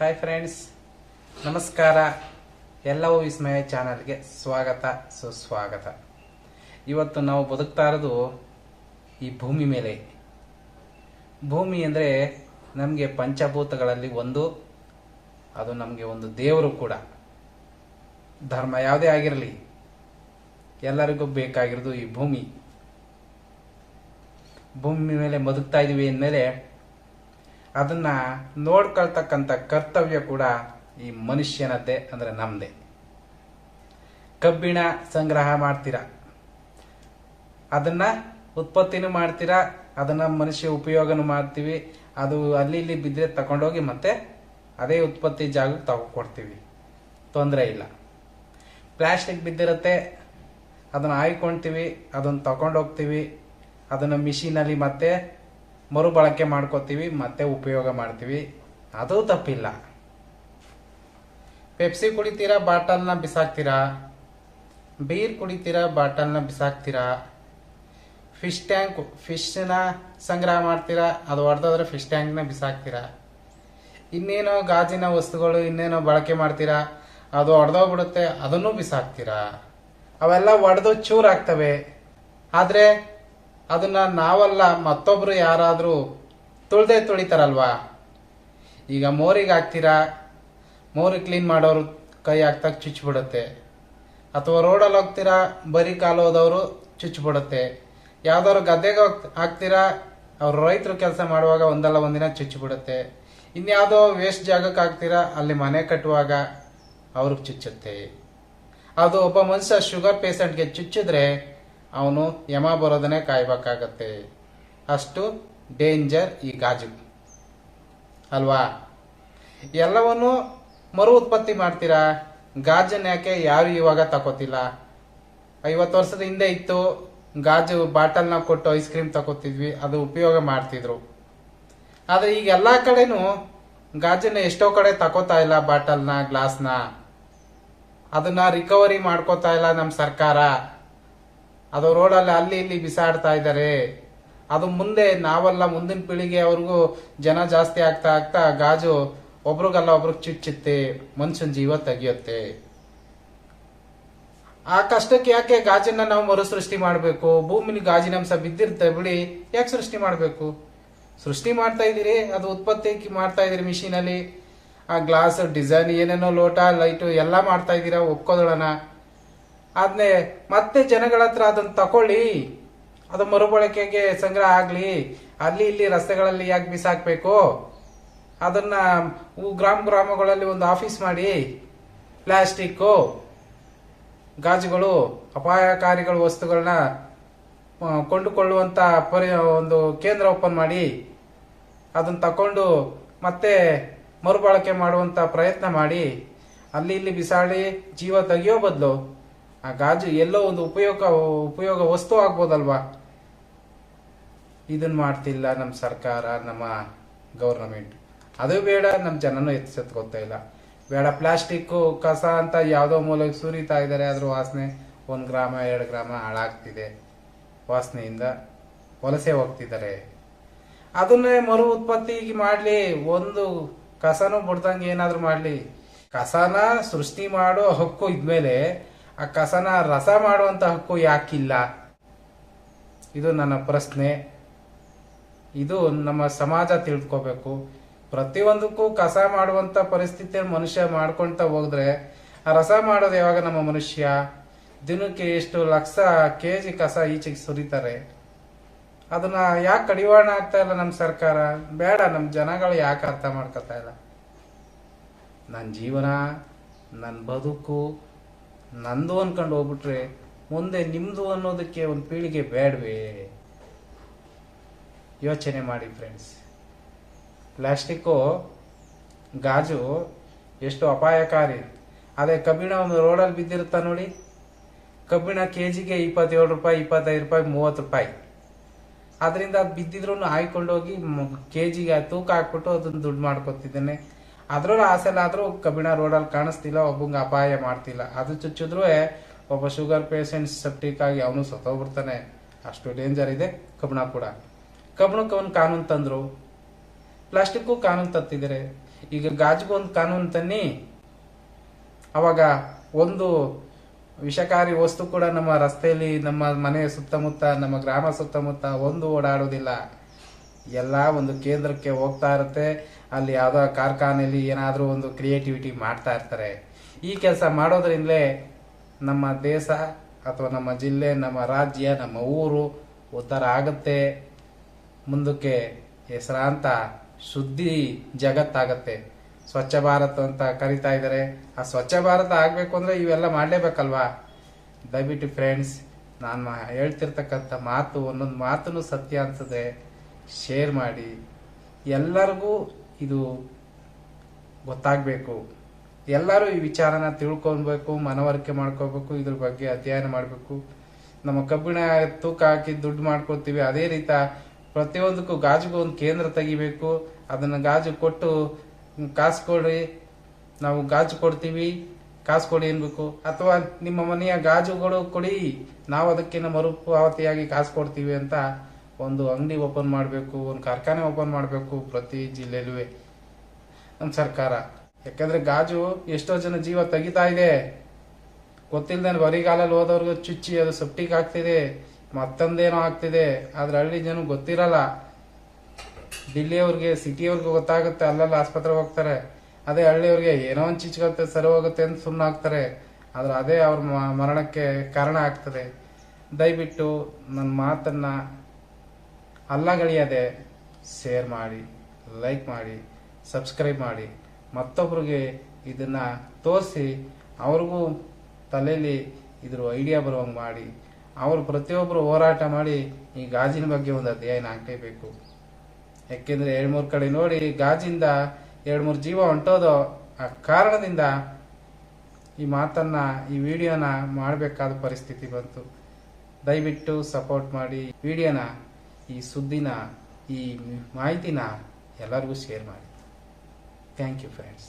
Hi friends ನಮಸ್ಕಾರ. ಎಲ್ಲವೂ ವಿಸ್ಮಯ ಚಾನಲ್ಗೆ ಸ್ವಾಗತ, ಸುಸ್ವಾಗತ. ಇವತ್ತು ನಾವು ಬದುಕ್ತಾ ಇರೋದು ಈ ಭೂಮಿ ಮೇಲೆ. ಭೂಮಿ ಅಂದರೆ ನಮಗೆ ಪಂಚಭೂತಗಳಲ್ಲಿ ಒಂದು, ಅದು ನಮಗೆ ಒಂದು ದೇವರು ಕೂಡ. ಧರ್ಮ ಯಾವುದೇ ಆಗಿರಲಿ, ಎಲ್ಲರಿಗೂ ಬೇಕಾಗಿರೋದು ಈ ಭೂಮಿ. ಭೂಮಿ ಮೇಲೆ ಬದುಕ್ತಾ ಇದ್ದೀವಿ ಅಂದಮೇಲೆ ಅದನ್ನ ನೋಡ್ಕೊಳ್ತಕ್ಕಂಥ ಕರ್ತವ್ಯ ಕೂಡ ಈ ಮನುಷ್ಯನದ್ದೇ ಅಂದ್ರೆ ನಮ್ಮದೇ ಕಬ್ಬಿಣ ಸಂಗ್ರಹ ಮಾಡ್ತೀರಾ? ಅದನ್ನ ಉತ್ಪತ್ತಿನೂ ಮಾಡ್ತೀರಾ, ಅದನ್ನ ಮನುಷ್ಯ ಉಪಯೋಗನೂ ಮಾಡ್ತೀವಿ, ಅದು ಅಲ್ಲಿ ಇಲ್ಲಿ ಬಿದ್ದರೆ ತಗೊಂಡೋಗಿ ಮತ್ತೆ ಅದೇ ಉತ್ಪತ್ತಿ ಜಾಗಕ್ಕೆ ತಗೊಡ್ತೀವಿ ತೊಂದರೆ ಇಲ್ಲ. ಪ್ಲಾಸ್ಟಿಕ್ ಬಿದ್ದಿರುತ್ತೆ, ಅದನ್ನ ಹಾಯ್ಕೊಳ್ತೀವಿ ಅದನ್ನ ತಗೊಂಡೋಗ್ತೀವಿ, ಅದನ್ನ ಮಿಷಿನಲ್ಲಿ ಮತ್ತೆ ಮರುಬಳಕೆ ಮಾಡ್ಕೋತೀವಿ, ಮತ್ತೆ ಉಪಯೋಗ ಮಾಡ್ತೀವಿ. ಅದು ತಪ್ಪಿಲ್ಲ. ಪೆಪ್ಸಿ ಕುಡಿತೀರಾ, ಬಾಟಲ್ನ ಬಿಸಾಕ್ತೀರಾ? ಬೀರ್ ಕುಡಿತೀರಾ, ಬಾಟಲ್ನ ಬಿಸಾಕ್ತೀರಾ? ಫಿಶ್ ಟ್ಯಾಂಕ್ ಫಿಶ್ನ ಸಂಗ್ರಹ ಮಾಡ್ತೀರಾ? ಅದು ಹೊಡೆದೋದ್ರೆ ಫಿಶ್ ಟ್ಯಾಂಕ್ನ ಬಿಸಾಕ್ತೀರಾ? ಇನ್ನೇನೋ ಗಾಜಿನ ವಸ್ತುಗಳು ಇನ್ನೇನೋ ಬಳಕೆ ಮಾಡ್ತೀರಾ? ಅದು ಒಡೆದೋಗ್ಬಿಡುತ್ತೆ, ಅದನ್ನು ಬಿಸಾಕ್ತೀರಾ? ಅವೆಲ್ಲ ಒಡೆದು ಚೂರಾಗ್ತವೆ. ಆದರೆ ಅದನ್ನ ನಾವಲ್ಲ ಮತ್ತೊಬ್ರು ಯಾರಾದರೂ ತುಳ್ದೆ ತುಳಿತಾರಲ್ವಾ? ಈಗ ಮೋರಿಗೆ ಹಾಕ್ತೀರಾ? ಮೋರಿ ಕ್ಲೀನ್ ಮಾಡೋರು ಕೈ ಹಾಕ್ತಾಗ ಚುಚ್ಚಿಬಿಡುತ್ತೆ ಅಥವಾ ರೋಡಲ್ಲಿ ಹೋಗ್ತೀರಾ? ಬರೀ ಕಾಲು ಹೋದವರು ಚುಚ್ಚಿಬಿಡುತ್ತೆ ಯಾವ್ದಾದ್ರು ಗದ್ದೆಗೆ ಹೋಗ್ ಹಾಕ್ತೀರಾ? ಅವ್ರು ರೈತರು ಕೆಲಸ ಮಾಡುವಾಗ ಒಂದಲ್ಲ ಒಂದಿನ ಚುಚ್ಚಿಬಿಡುತ್ತೆ ಇನ್ಯಾವುದೋ ವೇಸ್ಟ್ ಜಾಗಕ್ಕೆ ಹಾಕ್ತೀರಾ? ಅಲ್ಲಿ ಮನೆ ಕಟ್ಟುವಾಗ ಅವ್ರಿಗೆ ಚುಚ್ಚುತ್ತೆ. ಅದು ಒಬ್ಬ ಮನುಷ್ಯ ಶುಗರ್ ಪೇಷಂಟ್ಗೆ ಚುಚ್ಚಿದ್ರೆ ಅವನು ಯಮ ಬರೋದನ್ನೇ ಕಾಯ್ಬೇಕಾಗತ್ತೆ. ಅಷ್ಟು ಡೇಂಜರ್ ಈ ಗಾಜು. ಅಲ್ವಾ? ಎಲ್ಲವನ್ನು ಮರು ಉತ್ಪತ್ತಿ ಮಾಡ್ತೀರಾ? ಗಾಜನ್ನ ಯಾಕೆ ಯಾರು ಇವಾಗ ತಕೋತಿಲ್ಲ? ಐವತ್ತು ವರ್ಷದ ಹಿಂದೆ ಇತ್ತು, ಗಾಜು ಬಾಟಲ್ನ ಕೊಟ್ಟು ಐಸ್ ಕ್ರೀಮ್ ತಗೋತಿದ್ವಿ ಅದು ಉಪಯೋಗ ಮಾಡ್ತಿದ್ರು. ಆದ್ರೆ ಈಗ ಎಲ್ಲಾ ಕಡೆನೂ ಗಾಜನ್ನ ಎಷ್ಟೋ ಕಡೆ ತಕೋತಾ ಇಲ್ಲ ಬಾಟಲ್ನ, ಗ್ಲಾಸ್ನ. ಅದನ್ನ ರಿಕವರಿ ಮಾಡ್ಕೋತಾ ಇಲ್ಲ ನಮ್ಮ ಸರ್ಕಾರ. ಅದು ರೋಡಲ್ಲಿ ಅಲ್ಲಿ ಇಲ್ಲಿ ಬಿಸಾಡ್ತಾ ಇದ್ದಾರೆ. ಅದು ಮುಂದೆ ನಾವಲ್ಲ ಮುಂದಿನ ಪೀಳಿಗೆ ಅವ್ರಿಗೂ ಜನ ಜಾಸ್ತಿ ಆಗ್ತಾ ಆಗ್ತಾ ಗಾಜು ಒಬ್ರಿಗಲ್ಲ ಒಬ್ರಿಗೆ ಚುಚ್ಚುತ್ತೆ ಮನುಷ್ಯನ ಜೀವ ತೆಗಿಯುತ್ತೆ. ಆ ಕಷ್ಟಕ್ಕೆ ಯಾಕೆ ಗಾಜನ್ನ ನಾವು ಮರು ಸೃಷ್ಟಿ ಮಾಡಬೇಕು? ಭೂಮಿನ ಗಾಜಿನಂಶ ಬಿದ್ದಿರ್ತ ಬಿಡಿ, ಯಾಕೆ ಸೃಷ್ಟಿ ಮಾಡಬೇಕು? ಸೃಷ್ಟಿ ಮಾಡ್ತಾ ಇದ್ದೀರಿ, ಅದು ಉತ್ಪತ್ತಿ ಮಾಡ್ತಾ ಇದೀರಿ ಮಿಷಿನಲ್ಲಿ ಆ ಗ್ಲಾಸ್ ಡಿಸೈನ್ ಏನೇನೋ ಲೋಟ ಲೈಟು ಎಲ್ಲ ಮಾಡ್ತಾ ಇದ್ದೀರಾ ಒಪ್ಕೋದೋಳಣ ಆದ್ನೇ ಮತ್ತೆ ಜನಗಳ ಹತ್ರ ಅದನ್ನ ತಗೊಳ್ಳಿ ಅದು ಮರುಬಳಕೆಗೆ ಸಂಗ್ರಹ ಆಗ್ಲಿ. ಅಲ್ಲಿ ಇಲ್ಲಿ ರಸ್ತೆಗಳಲ್ಲಿ ಯಾಕೆ ಬಿಸಾಕ್ಬೇಕು? ಅದನ್ನ ಗ್ರಾಮ ಗ್ರಾಮಗಳಲ್ಲಿ ಒಂದು ಆಫೀಸ್ ಮಾಡಿ. ಪ್ಲಾಸ್ಟಿಕ್ಕು, ಗಾಜುಗಳು, ಅಪಾಯಕಾರಿಗಳು ವಸ್ತುಗಳನ್ನ ಕೊಂಡುಕೊಳ್ಳುವಂತ ಪರಿ, ಒಂದು ಕೇಂದ್ರ ಓಪನ್ ಮಾಡಿ. ಅದನ್ನ ತಕೊಂಡು ಮತ್ತೆ ಮರುಬಳಕೆ ಮಾಡುವಂತ ಪ್ರಯತ್ನ ಮಾಡಿ. ಅಲ್ಲಿ ಇಲ್ಲಿ ಬಿಸಾಡಿ, ಜೀವ ತೆಗೆಯೋ ಬದಲು ಆ ಗಾಜು ಎಲ್ಲೋ ಒಂದು ಉಪಯೋಗ ಉಪಯೋಗ ವಸ್ತು ಆಗ್ಬೋದಲ್ವಾ? ಇದನ್ನ ಮಾಡ್ತಿಲ್ಲ ನಮ್ಮ ಸರ್ಕಾರ, ನಮ್ಮ ಗೌರ್ನಮೆಂಟ್. ಅದು ಬೇಡ ನಮ್ಮ ಜನನೂ ಎತ್ತೆತ್ಕೋತಾ ಇಲ್ಲ. ಬೇಡ, ಪ್ಲಾಸ್ಟಿಕ್ಕು, ಕಸ ಅಂತ ಯಾವುದೋ ಮೂಲಕ ಸುರಿತಾ ಇದ್ದಾರೆ ಅದ್ರ ವಾಸನೆ ಒಂದು ಗ್ರಾಮ, ಎರಡು ಗ್ರಾಮ ಹಾಳಾಗ್ತಿದೆ. ವಾಸನೆಯಿಂದ ವಲಸೆ ಹೋಗ್ತಿದ್ದಾರೆ ಅದನ್ನೇ ಮರು ಉತ್ಪತ್ತಿ ಮಾಡ್ಲಿ, ಒಂದು ಕಸನೂ ಬಿಡ್ದಂಗೆ ಏನಾದರೂ ಮಾಡ್ಲಿ. ಕಸನ ಸೃಷ್ಟಿ ಮಾಡೋ ಹಕ್ಕು ಇದ್ಮೇಲೆ ಆ ಕಸನ ರಸ ಮಾಡುವಂತ ಹಕ್ಕು ಯಾಕಿಲ್ಲ? ಇದು ನನ್ನ ಪ್ರಶ್ನೆ. ಇದು ನಮ್ಮ ಸಮಾಜ ತಿಳ್ಕೋಬೇಕು. ಪ್ರತಿಯೊಂದಕ್ಕೂ ಕಸ ಮಾಡುವಂತ ಪರಿಸ್ಥಿತಿ ಮನುಷ್ಯ ಮಾಡ್ಕೊಳ್ತಾ ಹೋದ್ರೆ ಆ ರಸ ಮಾಡೋದು ಯಾವಾಗ ನಮ್ಮ ಮನುಷ್ಯ? ದಿನಕ್ಕೆ ಎಷ್ಟು ಲಕ್ಷ ಕೆ ಜಿ ಕಸ ಈಚೆಗೆ ಸುರಿತಾರೆ? ಅದನ್ನ ಯಾಕೆ ಕಡಿವಾಣ ಆಗ್ತಾ ಇಲ್ಲ ನಮ್ಮ ಸರ್ಕಾರ? ಬೇಡ ನಮ್ಮ ಜನಗಳು ಯಾಕೆ ಅರ್ಥ ಮಾಡ್ಕೊತಾ ಇಲ್ಲ? ನನ್ನ ಜೀವನ ನನ್ನ ಬದುಕು ನಂದು ಅನ್ಕೊಂಡು ಹೋಗ್ಬಿಟ್ರೆ ಮುಂದೆ ನಿಮ್ದು ಅನ್ನೋದಕ್ಕೆ ಒಂದು ಪೀಳಿಗೆ ಬೇಡವೇ? ಯೋಚನೆ ಮಾಡಿ ಫ್ರೆಂಡ್ಸ್ ಪ್ಲಾಸ್ಟಿಕ್ಕು, ಗಾಜು ಎಷ್ಟು ಅಪಾಯಕಾರಿ. ಅದೇ ಕಬ್ಬಿಣ ಒಂದು ರೋಡಲ್ಲಿ ಬಿದ್ದಿರುತ್ತ ನೋಡಿ? ಕಬ್ಬಿಣ ಕೆ ಜಿಗೆ ಇಪ್ಪತ್ತೇಳು ರೂಪಾಯಿ, ಇಪ್ಪತ್ತೈದು ರೂಪಾಯಿ, ಮೂವತ್ತು ರೂಪಾಯಿ. ಅದರಿಂದ ಅದು ಬಿದ್ದಿದ್ರು ಹಾಯ್ಕೊಂಡೋಗಿ ಕೆ ಜಿಗೆ ತೂಕ ಹಾಕ್ಬಿಟ್ಟು ಅದನ್ನು ದುಡ್ಡು ಮಾಡ್ಕೊತಿದ್ದಾನೆ. ಅದ್ರಲ್ಲಿ ಆಸೆಲಾದ್ರೂ ಕಬ್ಬಿಣ ರೋಡಲ್ಲಿ ಕಾಣಿಸ್ತಿಲ್ಲ, ಒಬ್ಬಂಗೆ ಅಪಾಯ ಮಾಡ್ತಿಲ್ಲ. ಅದು ಚುಚ್ಚಿದ್ರು ಒಬ್ಬ ಶುಗರ್ ಪೇಷಂಟ್ ಸೆಪ್ಟಿಕ್ ಆಗಿ ಅವನು ಸತ್ತೋಗ್ಬಿಡ್ತಾನೆ. ಅಷ್ಟು ಡೇಂಜರ್ ಇದೆ ಕಬ್ಬಿಣ ಕೂಡ. ಕಬ್ಬಿಣಕ್ಕೆ ಕವನ್ ಕಾನೂನು ತಂದ್ರು. ಪ್ಲಾಸ್ಟಿಕ್ಕು ಕಾನೂನು ತತ್ತಿದ್ದಾರೆ ಈಗ ಗಾಜಿಗೊಂದು ಕಾನೂನು ತನ್ನಿ. ಅವಾಗ ಒಂದು ವಿಷಕಾರಿ ವಸ್ತು ಕೂಡ ನಮ್ಮ ರಸ್ತೆಯಲ್ಲಿ ನಮ್ಮ ಮನೆಯ ಸುತ್ತಮುತ್ತ, ನಮ್ಮ ಗ್ರಾಮ ಸುತ್ತಮುತ್ತ ಒಂದು ಓಡಾಡೋದಿಲ್ಲ ಎಲ್ಲ ಒಂದು ಕೇಂದ್ರಕ್ಕೆ ಹೋಗ್ತಾ ಇರುತ್ತೆ. ಅಲ್ಲಿ ಯಾವುದೋ ಕಾರ್ಖಾನೆಯಲ್ಲಿ ಏನಾದರೂ ಒಂದು ಕ್ರಿಯೇಟಿವಿಟಿ ಮಾಡ್ತಾ ಇರ್ತಾರೆ. ಈ ಕೆಲಸ ಮಾಡೋದ್ರಿಂದಲೇ ನಮ್ಮ ದೇಶ ಅಥವಾ ನಮ್ಮ ಜಿಲ್ಲೆ, ನಮ್ಮ ರಾಜ್ಯ, ನಮ್ಮ ಊರು ಉತ್ತರ ಆಗುತ್ತೆ. ಮುಂದಕ್ಕೆ ಹೆಸರಾಂತ ಶುದ್ಧಿ ಜಗತ್ತಾಗತ್ತೆ. ಸ್ವಚ್ಛ ಭಾರತ್ ಅಂತ ಕರಿತಾ ಇದ್ದಾರೆ. ಆ ಸ್ವಚ್ಛ ಭಾರತ ಆಗಬೇಕು ಅಂದ್ರೆ ಇವೆಲ್ಲ ಮಾಡಲೇಬೇಕಲ್ವಾ? ದಯವಿಟ್ಟು ಫ್ರೆಂಡ್ಸ್ ನಾನು ಹೇಳ್ತಿರ್ತಕ್ಕಂಥ ಮಾತು ಒಂದೊಂದು ಮಾತನ್ನು ಸತ್ಯ ಅನ್ಸದೆ ಶೇರ್ ಮಾಡಿ ಎಲ್ಲರಿಗೂ ಇದು ಗೊತ್ತಾಗಬೇಕು. ಎಲ್ಲರೂ ಈ ವಿಚಾರನ ತಿಳ್ಕೊಬೇಕು ಮನವರಿಕೆ ಮಾಡ್ಕೋಬೇಕು ಇದ್ರ ಬಗ್ಗೆ ಅಧ್ಯಯನ ಮಾಡಬೇಕು. ನಮ್ಮ ಕಬ್ಬಿಣ ತೂಕ ಹಾಕಿ ದುಡ್ಡು ಮಾಡ್ಕೊತೀವಿ ಅದೇ ರೀತಿ ಪ್ರತಿಯೊಂದಕ್ಕೂ ಗಾಜಿಗೂ ಒಂದು ಕೇಂದ್ರ ತೆಗಿಬೇಕು. ಅದನ್ನ ಗಾಜು ಕೊಟ್ಟು ಕಾಸು ಕೊಡಿ ನಾವು ಗಾಜು ಕೊಡ್ತೀವಿ, ಕಾಸು ಕೊಡಿ ಅನ್ಬೇಕು. ಅಥವಾ ನಿಮ್ಮ ಮನೆಯ ಗಾಜುಗಳು ಕೊಡಿ, ನಾವು ಅದಕ್ಕೆ ಮರುಪಾವತಿಯಾಗಿ ಕಾಸು ಕೊಡ್ತೀವಿ ಅಂತ ಒಂದು ಅಂಗಡಿ ಓಪನ್ ಮಾಡಬೇಕು, ಒಂದು ಕಾರ್ಖಾನೆ ಓಪನ್ ಮಾಡಬೇಕು ಪ್ರತಿ ಜಿಲ್ಲೆಲೂ ನಮ್ಮ ಸರ್ಕಾರ. ಯಾಕಂದ್ರೆ ಗಾಜು ಎಷ್ಟೋ ಜನ ಜೀವ ತೆಗಿತಾ ಇದೆ. ಗೊತ್ತಿಲ್ಲದೆ ಬರಿಗಾಲಲ್ಲಿ ಹೋದವ್ರಿಗೆ ಚುಚ್ಚಿ ಅದು ಸೆಪ್ಟಿಕ್ ಆಗ್ತಿದೆ ಮತ್ತೊಂದೇನೋ ಆಗ್ತಿದೆ. ಆದ್ರೆ ಹಳ್ಳಿ ಜನ ಗೊತ್ತಿರಲ್ಲ. ದಿಲ್ಲಿಯವ್ರಿಗೆ, ಸಿಟಿಯವ್ರಿಗೆ ಗೊತ್ತಾಗುತ್ತೆ, ಅಲ್ಲೆಲ್ಲ ಆಸ್ಪತ್ರೆ ಹೋಗ್ತಾರೆ. ಅದೇ ಹಳ್ಳಿಯವ್ರಿಗೆ ಏನೋ ಒಂದು ಚಿಚ್ಕತ್ತೆ ಸರಿ ಹೋಗುತ್ತೆ ಅಂತ ಸುಮ್ಮನೆ ಆಗ್ತಾರೆ ಆದ್ರೆ ಅದೇ ಅವ್ರ ಮರಣಕ್ಕೆ ಕಾರಣ ಆಗ್ತದೆ. ದಯವಿಟ್ಟು ನನ್ನ ಮಾತನ್ನ ಅಲ್ಲಗಳಿಯದೆ ಶೇರ್ ಮಾಡಿ ಲೈಕ್ ಮಾಡಿ ಸಬ್ಸ್ಕ್ರೈಬ್ ಮಾಡಿ. ಮತ್ತೊಬ್ಬರಿಗೆ ಇದನ್ನ ತೋರಿಸಿ ಅವ್ರಿಗೂ ತಲೆಯಲ್ಲಿ ಇದ್ರ ಐಡಿಯಾ ಬರುವಂಗೆ ಮಾಡಿ. ಅವರು ಪ್ರತಿಯೊಬ್ಬರು ಹೋರಾಟ ಮಾಡಿ ಈ ಗಾಜಿನ ಬಗ್ಗೆ ಒಂದು ಅಧ್ಯಯನ ಆಗಲೇಬೇಕು ಯಾಕೆಂದರೆ ಎರಡು ಮೂರು ಕಡೆ ನೋಡಿ ಗಾಜಿಂದ ಎರಡು ಮೂರು ಜೀವ ಹೊಂಟೋದೋ ಆ ಕಾರಣದಿಂದ ಈ ಮಾತನ್ನ, ಈ ವಿಡಿಯೋನ ಮಾಡಬೇಕಾದ ಪರಿಸ್ಥಿತಿ ಬಂತು. ದಯವಿಟ್ಟು ಸಪೋರ್ಟ್ ಮಾಡಿ ವಿಡಿಯೋನ ಈ ಸುದ್ದಿನ ಈ ಮಾಹಿತಿನ ಎಲ್ಲರಿಗೂ ಶೇರ್ ಮಾಡಿ. Thank you friends